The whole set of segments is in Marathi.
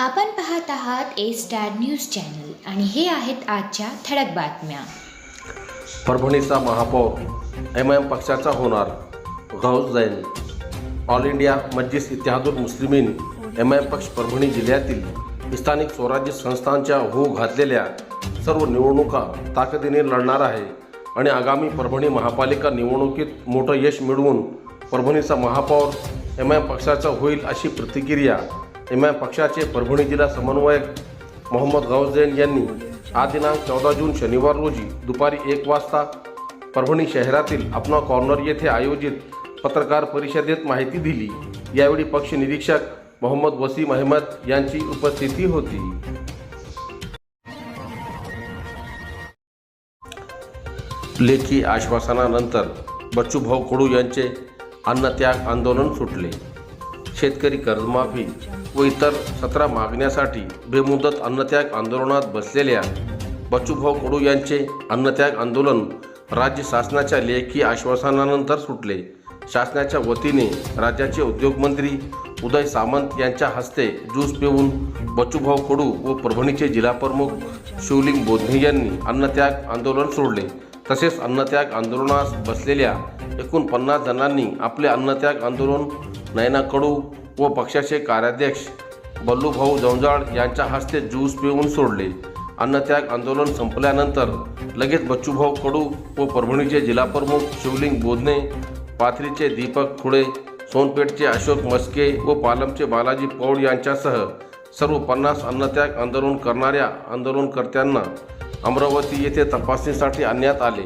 आपण पाहत आहात ए स्टार न्यूज चॅनल आणि हे आहेत आजच्या ठळक बातम्या. परभणीचा महापौर एम एम पक्षाचा होणार Gaus Jain. All India Majlis Ittehadul Muslimeen M M पक्ष परभणी जिल्ह्यातील स्थानिक स्वराज्य संस्थांच्या होऊ घातलेल्या सर्व निवडणुका ताकदीने लढणार आहे आणि आगामी परभणी महापालिका निवडणुकीत मोठं यश मिळवून परभणीचा महापौर एम एम पक्षाचा होईल अशी प्रतिक्रिया एम आय पक्षाचे परभणी जिल्हा समन्वयक मोहम्मद गौजैन यांनी आज दिनांक चौदा जून शनिवार रोजी दुपारी एक वाजता परभणी शहरातील अपना कॉर्नर येथे आयोजित पत्रकार परिषदेत माहिती दिली. यावेळी पक्ष निरीक्षक मोहम्मद वसीम अहमद यांची उपस्थिती होती. लेखी आश्वासनानंतर बच्चूभाऊ कडू यांचे अन्नत्याग आंदोलन सुटले. शेतकरी कर्जमाफी व इतर सतरा मागण्यासाठी बेमुदत अन्नत्याग आंदोलनात बसलेल्या बच्चूभाऊ कडू यांचे अन्नत्याग आंदोलन राज्य शासनाच्या लेखी आश्वासनानंतर सुटले. शासनाच्या वतीने राज्याचे उद्योगमंत्री उदय सामंत यांच्या हस्ते ज्यूस पिऊन बच्चूभाऊ कडू व परभणीचे जिल्हाप्रमुख शिवलिंग बोधने यांनी अन्नत्याग आंदोलन सोडले. तसेच अन्नत्याग आंदोलनास बसलेल्या एकूण पन्नास जणांनी आपले अन्नत्याग आंदोलन नयना कडू व पक्षाचे कार्याध्यक्ष बल्लूभाऊ जंजाळ यांच्या हस्ते ज्यूस पिऊन सोडले. अन्नत्याग आंदोलन संपल्यानंतर लगेच बच्चूभाऊ कडू व परभणीचे जिल्हाप्रमुख शिवलिंग बोधने पाथरीचे दीपक खुडे सोनपेठचे अशोक मस्के व पालमचे बालाजी पौड यांच्यासह सर्व पन्नास अन्नत्याग आंदोलन करणाऱ्या आंदोलनकर्त्यांना अमरावती येथे तपासणीसाठी आणण्यात आले.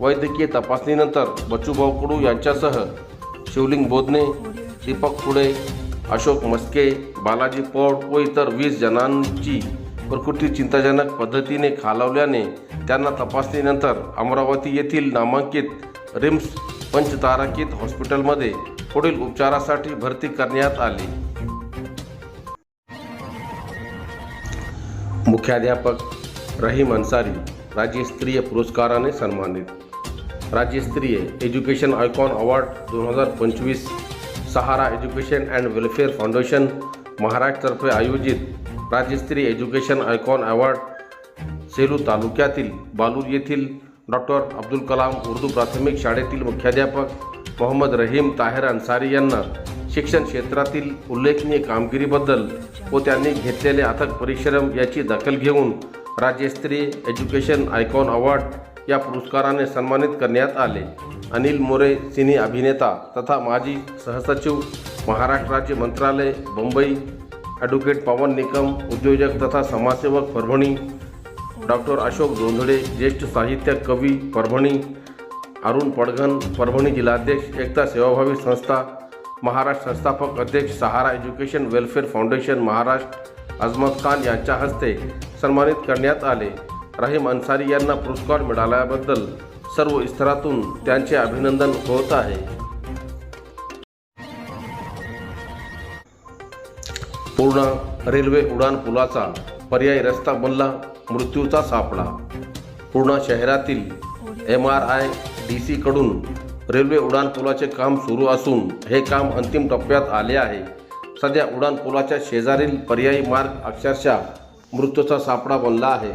वैद्यकीय तपासणीनंतर बच्चूभाऊ कडू यांच्यासह शिवलिंग बोधने दीपक फुडे अशोक मस्के बालाजी पौड व इतर वीस जणांची प्रकृती चिंताजनक पद्धतीने खालावल्याने त्यांना तपासणीनंतर अमरावती येथील नामांकित रिम्स पंचतारांकित हॉस्पिटलमध्ये पुढील उपचारासाठी भरती करण्यात आली. मुख्याध्यापक रहीम अन्सारी राज्यस्तरीय पुरस्काराने सन्मानित. राज्यस्तरीय एज्युकेशन आयकॉन अवॉर्ड दोन हजार पंचवीस Sahara education and welfare foundation महाराष्ट्रतर्फे आयोजित राज्यस्तरीय एज्युकेशन आयकॉन अवॉर्ड सेलू तालुक्यातील बालूर येथील डॉक्टर अब्दुल कलाम उर्दू प्राथमिक शाळेतील मुख्याध्यापक मोहम्मद रहीम ताहेर अन्सारी यांना शिक्षण क्षेत्रातील उल्लेखनीय कामगिरीबद्दल व त्यांनी घेतलेले अथक परिश्रम याची दखल घेऊन राज्यस्तरीय एज्युकेशन आयकॉन अवॉर्ड या पुरस्काराने सन्मानित करण्यात आले. अनिल मोरे सिने अभिनेता तथा माजी सहसचिव महाराष्ट्र राज्य मंत्रालय मुंबई ॲडव्होकेट पवन निकम उद्योजक तथा समाजसेवक परभणी डॉक्टर अशोक जोंधळे ज्येष्ठ साहित्य कवी परभणी अरुण पडघन परभणी जिल्हाध्यक्ष एकता सेवाभावी संस्था महाराष्ट्र संस्थापक अध्यक्ष Sahara education welfare foundation Maharashtra Azmat Khan यांच्या हस्ते सन्मानित करण्यात आले. राहीम अन्सारी यांना पुरस्कार मिळाल्याबद्दल सर्व स्तरातून त्यांचे अभिनंदन होत आहे. पूर्णा रेल्वे उडान पुलाचा पर्यायी रस्ता बनला मृत्यूचा सापळा पूर्णा शहरातील एम आर आय डी सीकडून रेल्वे उडान पुलाचे काम सुरू असून हे काम अंतिम टप्प्यात आले आहे. सध्या उडान पुलाच्या शेजारील पर्यायी मार्ग अक्षरशः मृत्यूचा सापळा बनला आहे.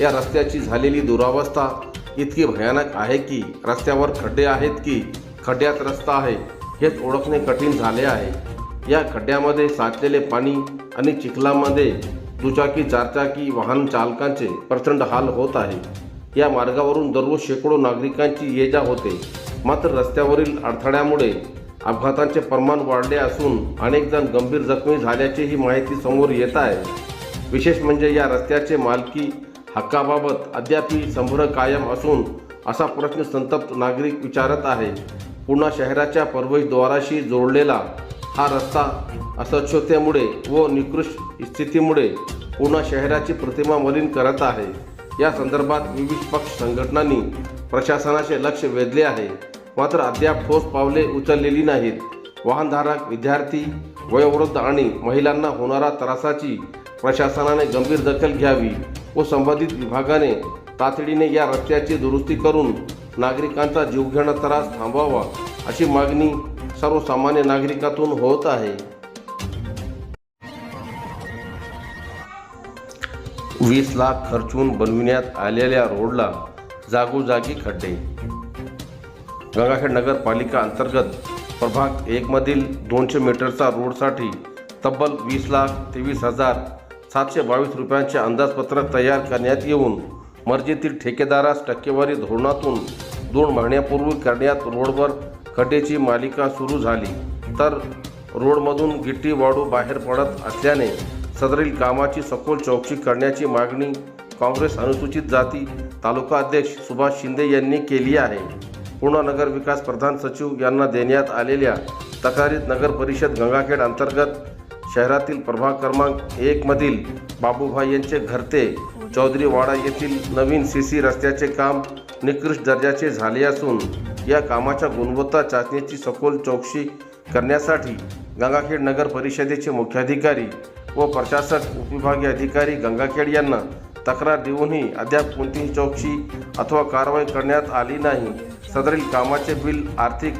या रस्त्याची झालेली दुरावस्था इतकी भयानक आहे की रस्त्यावर खड्डे आहेत की खड्ड्यात रस्ता आहे हेच ओळखणे कठीण झाले आहे. या खड्ड्यामध्ये साचलेले पाणी आणि चिखलामध्ये दुचाकी चारचाकी वाहन चालकांचे प्रचंड हाल होत आहे. या मार्गावरून दररोज शेकडो नागरिकांची ये जा होते. मात्र रस्त्यावरील अडथळ्यामुळे अपघातांचे प्रमाण वाढले असून अनेक जण गंभीर जखमी झाल्याचीही माहिती समोर येत आहे. विशेष म्हणजे या रस्त्याचे मालकी हक्काबाबत अद्यापही संभ्र कायम असून असा प्रश्न संतप्त नागरिक विचारत आहे. पुन्हा शहराच्या प्रवेशद्वाराशी जोडलेला हा रस्ता अस्वच्छतेमुळे व निकृष्ट स्थितीमुळे पुन्हा शहराची प्रतिमा मलिन करत आहे. या संदर्भात विविध पक्ष संघटनांनी प्रशासनाचे लक्ष वेधले आहे. मात्र अद्याप ठोस पावले उचललेली नाहीत. वाहनधारक विद्यार्थी वयोवृद्ध आणि महिलांना होणारा त्रासाची प्रशासनाने गंभीर दखल घ्यावी. व संबंधित विभागाने तातडीने या रस्त्याची दुरुस्ती करून नागरिकांचा जीवघेणा त्रास थांबवावा अशी मागणी सर्वसामान्य नागरिकातून होत आहे. वीस लाख खर्चून बनविण्यात आलेल्या रोडला जागोजागी खड्डे. गंगाखेड नगरपालिका अंतर्गत प्रभाग एकमधील दोनशे मीटरचा रोडसाठी तब्बल वीस लाख तेवीस हजार सातशे बावीस रुपयांचे अंदाजपत्रक तयार करण्यात येऊन मर्जीतील ठेकेदारास टक्केवारी धोरणातून दोन महिन्यापूर्वी करण्यात रोडवर खड्डेची मालिका सुरू झाली. तर रोडमधून गिट्टी वाढू बाहेर पडत असल्याने सदरील कामाची सखोल चौकशी करण्याची मागणी काँग्रेस अनुसूचित जाती तालुका अध्यक्ष सुभाष शिंदे यांनी केली आहे. पूर्ण नगर विकास प्रधान सचिव यांना देण्यात आलेल्या तक्रारीत नगर परिषद गंगाखेड अंतर्गत शहरातील प्रभाग क्रमांक एकमधील बाबूभाई यांचे घरते चौधरीवाडा येथील नवीन सी सी रस्त्याचे काम निकृष्ट दर्जाचे झाले असून या कामाच्या गुणवत्ता चाचणीची सखोल चौकशी करण्यासाठी गंगाखेड नगर परिषदेचे मुख्याधिकारी व प्रशासक उपविभागीय अधिकारी गंगाखेड यांना तक्रार देऊनही अद्याप कोणतीही चौकशी अथवा कारवाई करण्यात आली नाही. सदरील कामाचे बिल आर्थिक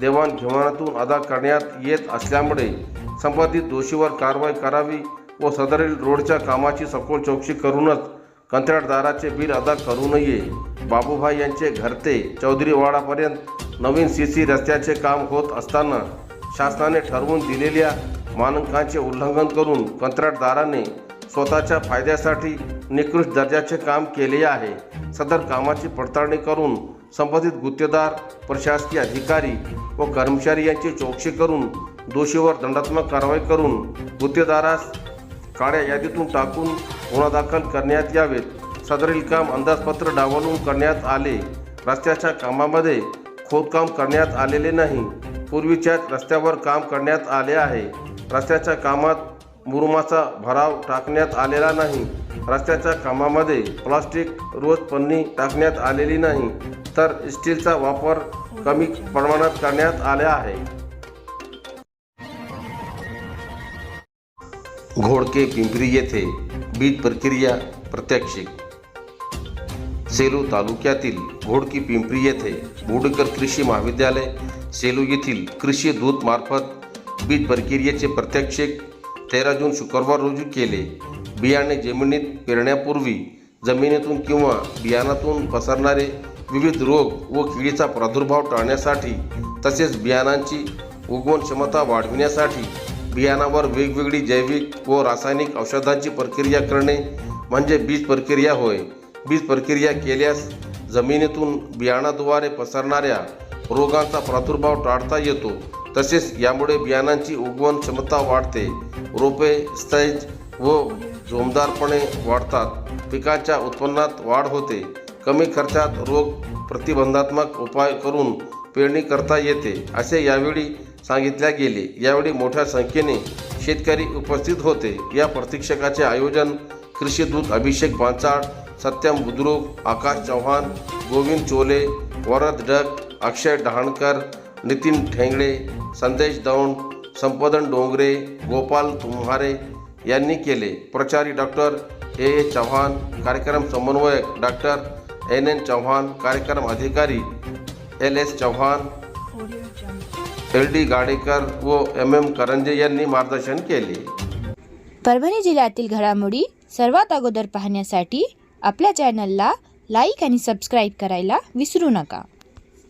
देवाणघेवाणातून अदा करण्यात येत असल्यामुळे संबंधित दोषीवर कारवाई करावी व सदरील रोडच्या कामाची सखोल चौकशी करूनच कंत्राटदाराचे बिल अदा करू नये. बाबूभाई यांचे घरते चौधरीवाडापर्यंत नवीन सी सी रस्त्याचे काम होत असताना शासनाने ठरवून दिलेल्या मानकांचे उल्लंघन करून कंत्राटदाराने स्वतःच्या फायद्यासाठी निकृष्ट दर्जाचे काम केले आहे. सदर कामाची पडताळणी करून संबंधित गुत्तेदार प्रशासकीय अधिकारी व कर्मचारी यांची चौकशी करून दोषीवर दंडात्मक कारवाई करून गुत्तेदारास काळ्या यादीतून टाकून गुन्हा दाखल करण्यात यावेत सदरील काम अंदाजपत्र डावलून करण्यात आले. रस्त्याच्या कामामध्ये खोदकाम करण्यात आलेले नाही. पूर्वीच्याच रस्त्यावर काम करण्यात आले आहे. रस्त्याच्या कामात मुरुमाचा भराव टाकण्यात आलेला नाही. रस्त्याच्या कामामध्ये प्लास्टिक रोज पन्नी टाकण्यात आलेली नाही. तर स्टीलचा वापर कमी प्रमाणात करण्यात आला आहे. घोडके पिंपरी येथे बीज प्रक्रिया प्रात्यक्षिक सेलू तालुक्यातील घोडकी पिंपरी येथे बोडकर कृषी महाविद्यालय सेलू येथील कृषी दूत मार्फत बीज प्रक्रियेचे प्रात्यक्षिक तेरा जून शुक्रवार रोजी केले. बियाणे जमिनीत पेरण्यापूर्वी जमिनीतून किंवा बियाणातून पसरणारे विविध रोग व किडीचा प्रादुर्भाव टाळण्यासाठी तसेच बियाणांची उगवण क्षमता वाढविण्यासाठी बियाणावर वेगवेगळी जैविक व रासायनिक औषधांची प्रक्रिया करणे म्हणजे बीज प्रक्रिया होय. बीज प्रक्रिया केल्यास जमिनीतून बियाणाद्वारे पसरणाऱ्या रोगांचा प्रादुर्भाव टाळता येतो. तसेच यामुळे बियाणांची उगवण क्षमता वाढते. रोपे स्थैज व जोमदारपणे वाढतात. पिकाच्या उत्पन्नात वाढ होते. कमी खर्चात रोग प्रतिबंधात्मक उपाय करून पेरणी करता येते असे यावेळी सांगितले गेले. यावेळी मोठ्या संख्येने शेतकरी उपस्थित होते. या प्रशिक्षकाचे आयोजन कृषी दूत अभिषेक बांचाळ सत्यम बुद्रुक आकाश चव्हाण गोविंद चोले वरद डक अक्षय डहाणकर नितीन ठेंगडे संदेश दौंड संपदन डोंगरे गोपाल तुम्हारे यांनी केले. प्रचारी डॉक्टर ए. ए. चव्हाण कार्यक्रम समन्वयक डॉक्टर एन. एन. चव्हाण कार्यक्रम अधिकारी L S Chavan L D Gadekar व एम एम करंजे यांनी मार्गदर्शन केले. परभणी जिल्ह्यातील घडामोडी सर्वात अगोदर पाहण्यासाठी आपल्या चॅनलला लाईक आणि सबस्क्राईब करायला विसरू नका.